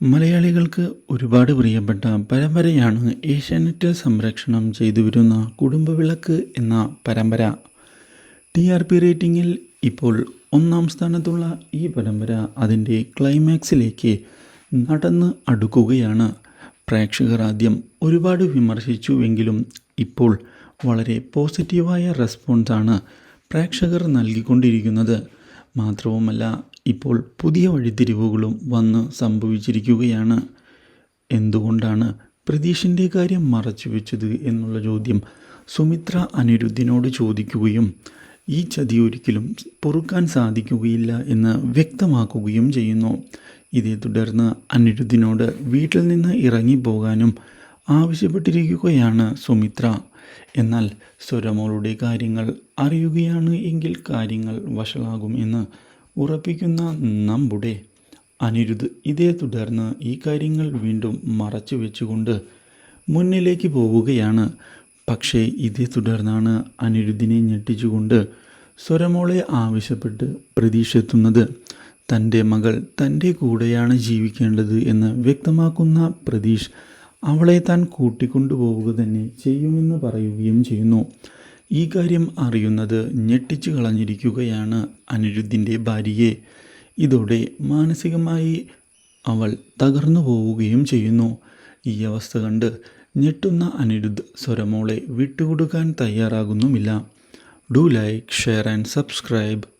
മലയാളികൾക്ക് ഒരുപാട് പ്രിയപ്പെട്ട പരമ്പരയാണ് ഏഷ്യാനെറ്റിൽ സംരക്ഷണം ചെയ്തു വരുന്ന കുടുംബവിളക്ക് എന്ന പരമ്പര. ടി ആർ പി റേറ്റിംഗിൽ ഇപ്പോൾ ഒന്നാം സ്ഥാനത്തുള്ള ഈ പരമ്പര അതിന്റെ ക്ലൈമാക്സിലേക്ക് നടന്ന് അടുക്കുകയാണ്. പ്രേക്ഷകർ ആദ്യം ഒരുപാട് വിമർശിച്ചുവെങ്കിലും ഇപ്പോൾ വളരെ പോസിറ്റീവായ റെസ്പോൺസാണ് പ്രേക്ഷകർ നൽകിക്കൊണ്ടിരിക്കുന്നത്. മാത്രവുമല്ല ഇപ്പോൾ പുതിയ വഴിത്തിരിവുകളും വന്ന് സംഭവിച്ചിരിക്കുകയാണ്. എന്തുകൊണ്ടാണ് പ്രതീഷിന്റെ കാര്യം മറച്ചു വെച്ചത് എന്നുള്ള ചോദ്യം സുമിത്ര അനിരുദ്ധിനോട് ചോദിക്കുകയും ഈ ചതി ഒരിക്കലും പൊറുക്കാൻ സാധിക്കുകയില്ല എന്ന് വ്യക്തമാക്കുകയും ചെയ്യുന്നു. ഇതേ തുടർന്ന് അനിരുദ്ധിനോട് വീട്ടിൽ നിന്ന് ഇറങ്ങിപ്പോകാനും ആവശ്യപ്പെട്ടിരിക്കുകയാണ് സുമിത്ര. എന്നാൽ സ്വരമോളുടെ കാര്യങ്ങൾ അറിയുകയാണ് എങ്കിൽ കാര്യങ്ങൾ വഷളാകും എന്ന് ഉറപ്പിക്കുന്ന നമ്മുടെ അനിരുദ്ധ് ഇതേ തുടർന്ന് ഈ കാര്യങ്ങൾ വീണ്ടും മറച്ചു വെച്ചുകൊണ്ട് മുന്നിലേക്ക് പോവുകയാണ്. പക്ഷേ ഇതേ തുടർന്നാണ് അനിരുദ്ധിനെ ഞെട്ടിച്ചുകൊണ്ട് സ്വരമോളെ ആവശ്യപ്പെട്ട് പ്രതീക്ഷെത്തുന്നത് തന്റെ മകൾ തന്റെ കൂടെയാണ് ജീവിക്കേണ്ടത് എന്ന് വ്യക്തമാക്കുന്ന പ്രതീഷ് അവളെ താൻ കൂട്ടിക്കൊണ്ടുപോവുക തന്നെ ചെയ്യുമെന്ന് പറയുകയും ചെയ്യുന്നു. ഈ കാര്യം അറിയുന്നത് ഞെട്ടിച്ചു കളഞ്ഞിരിക്കുകയാണ് അനിരുദ്ധിന്റെ ഭാര്യയെ. ഇതോടെ മാനസികമായി അവൾ തകർന്നു പോവുകയും ചെയ്യുന്നു. ഈ അവസ്ഥ കണ്ട് ഞെട്ടുന്ന അനിരുദ്ധ് സ്വരമോളെ വിട്ടുകൊടുക്കാൻ തയ്യാറാകുന്നുമില്ല. Do like share and subscribe.